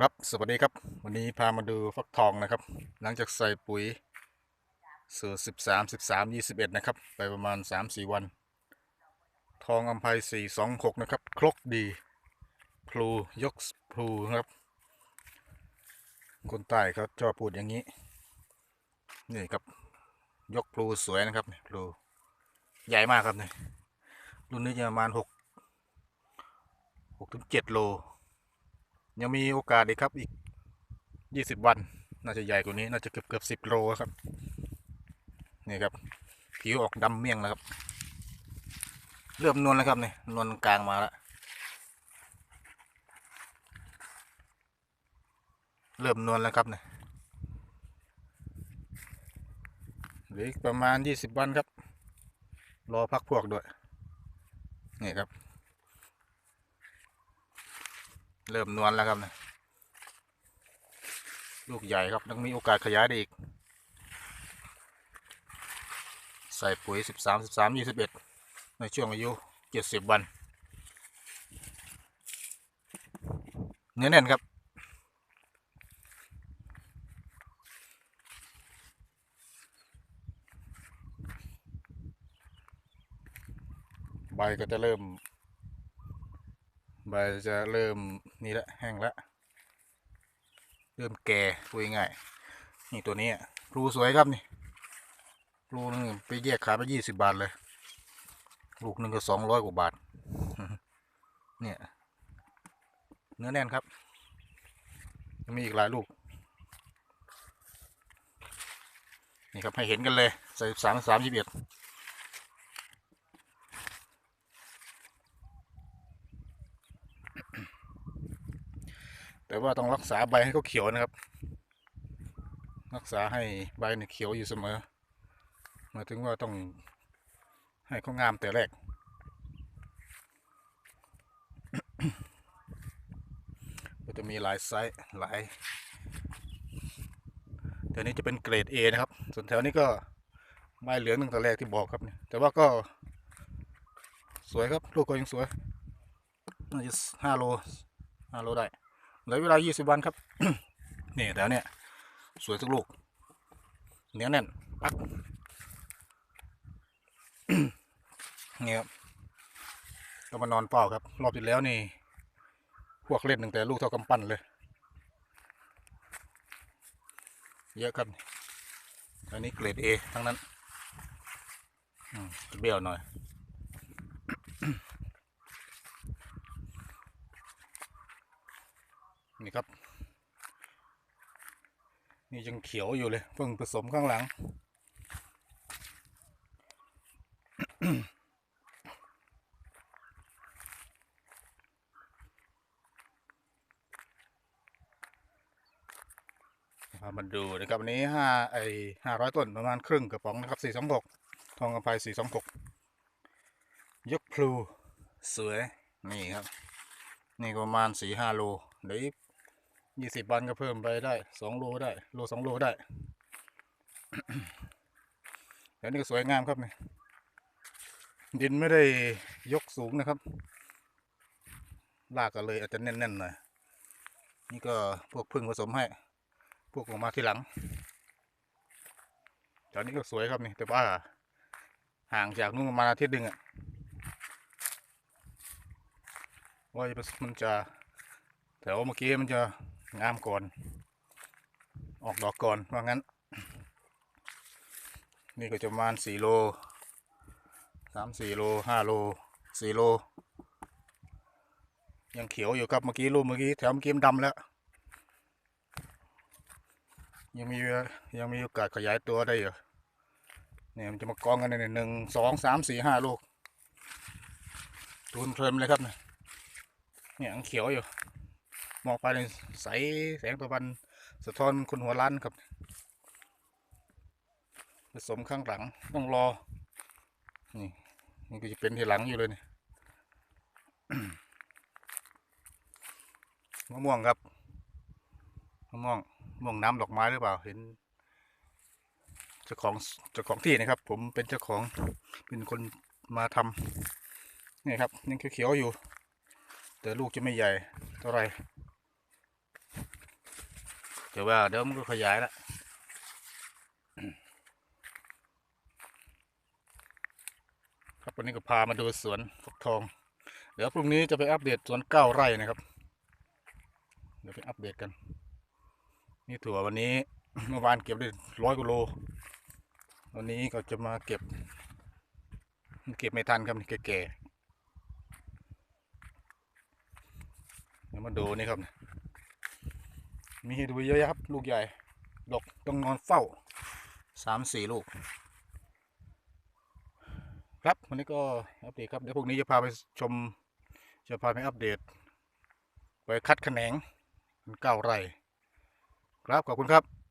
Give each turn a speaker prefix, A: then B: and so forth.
A: ครับสวัสดีครับ วันนี้พามาดูฟักทองนะครับ หลังจากใส่ปุ๋ยสูตรสิบสามสิบสามยี่สิบเอ็ดนะครับ ไปประมาณสามสี่วัน ทองอัมภัยสี่สองหกนะครับ ครกดีพลูยกพลูนะครับ คนใต้เขาชอบพูดอย่างนี้ นี่ครับ ยกพลูสวยนะครับพลูใหญ่มากครับนี่รุ่นนี้จะประมาณหกหกถึงเจ็ดโล ยังมีโอกาสอีกครับอีกยี่สิบวัน น่าจะใหญ่กว่านี้ น่าจะเกือบเกือบสิบโลครับ นี่ครับ ผิวออกดำเมี่ยงแล้วครับ เริ่มนวลแล้วครับนี่นวลกลางมาแล้วเริ่มนวลแล้วครับนี่เหลืออีกประมาณยี่สิบวันครับ รอพักพวกด้วย นี่ครับ เริ่มนวลแล้วครับนะลูกใหญ่ครับยังมีโอกาสขยายได้อีก ใส่ปุ๋ยสิบสามสิบสามยี่สิบเอ็ดในช่วงอายุเจ็ดสิบวัน เนื้อแน่นครับ ใบก็จะเริ่ม ใบจะเริ่มนี่ละแห้งละเริ่มแก่พูดง่ายนี่ตัวนี้อะพลูสวยครับนี่พลูนึงไปแยกขายไปยี่สิบบาทเลย ลูกหนึ่งก็สองร้อยกว่าบาท เนี่ยเนื้อแน่นครับมีอีกหลายลูก นี่ครับให้เห็นกันเลยใส่สามสามยี่สิบเอ็ด แต่ว่าต้องรักษาใบให้เขาเขียวนะครับ รักษาให้ใบเนี่ยเขียวอยู่เสมอมาถึงว่าต้องให้เขางามแต่แรก ก็จะมีหลายไซส์หลายแต่นี้จะเป็นเกรด A นะครับ ส่วนแถวนี้ก็ใบเหลืองตั้งแต่แรกที่บอกครับเนี่ยแต่ว่าก็สวยครับ ลูกก็ยังสวยน่าจะห้าโลห้าโลได้ เหลือเวลา 20 วันครับนี่แถวเนี้ยสวยทุกลูกเนื้อแน่นปักนี่ครับก็มานอนเฝ้าครับ รอบที่แล้วนี่ พวกเล่นตั้งแต่ลูกเท่ากำปั้นเลย เยอะครับ อันนี้เกรด A ทั้งนั้นอืมเบี้ยวหน่อย นี่ครับ นี่ยังเขียวอยู่เลยเพิ่งผสมข้างหลัง มาดูนะครับวันนี้ห้าไอห้าร้อยต้นประมาณครึ่งกระป๋องนะครับสี่สองหกทองกำไพสี่สองหกยกพลูสวย นี่ครับ นี่ประมาณสี่ห้าโลเดี๋ยว ยี่สิบวันก็เพิ่มไปได้สองโลได้โลสองโลได้แล้วนี่ก็สวยงามครับนี่ดินไม่ได้ยกสูงนะครับลากก็เลยอาจจะแน่นๆหน่อยนี่ก็พวกพึ่งผสมให้ พวกออกมาทีหลังแถวนี้ก็สวยครับนี่แต่ว่าห่างจากนู้นประมาณอาทิตย์หนึ่งอะว่ามันจะแถวเมื่อกี้มันจะ งามก่อน ออกดอกก่อนว่างั้น นี่ก็จะประมาณสี่โลสามสี่โลห้าโลสี่โล ยังเขียวอยู่ครับเมื่อกี้รูปเมื่อกี้แถวเมื่อกี้มันดำแล้ว ยังมียังมีโอกาสขยายตัวได้อยู่เนี่ยมันจะมากองกันในหนึ่งสองสามสี่ห้าลูก ตูนเพลินเลยครับเนี่ยเนี่ยยังเขียวอยู่ มองไปในใสแสงตะวัน สะท้อนคนหัวล้านครับ ผสมข้างหลังต้องรอ นี่นี่ก็จะเป็นทีหลังอยู่เลยนี่มะม่วงครับมะม่วงมะม่วงน้ำดอกไม้หรือเปล่าเห็นเจ้าของเจ้าของที่นะครับ ผมเป็นเจ้าของเป็นคนมาทำนี่ครับยังเขียวๆอยู่ แต่ลูกจะไม่ใหญ่เท่าไหร่ แต่ว่าเดี๋ยวมันก็ขยายละครับวันนี้ก็พามาดูสวนฟักทอง เดี๋ยวพรุ่งนี้จะไปอัปเดตสวนเก้าไร่นะครับ เดี๋ยวไปอัปเดตกัน นี่ถั่ววันนี้เมื่อวานเก็บได้ร้อยกิโล วันนี้ก็จะมาเก็บ เก็บไม่ทันครับนี่แก่ๆเดี๋ยวมาดูนี่ครับ มีให้ดูเยอะแยะครับ ลูกใหญ่ดกต้องนอนเฝ้าสามสี่ลูก ครับวันนี้ก็อัปเดตครับเดี๋ยวพวกนี้จะพาไปชม จะพาไปอัปเดต ไปคัดแขนงเก้าไร่ครับขอบคุณครับ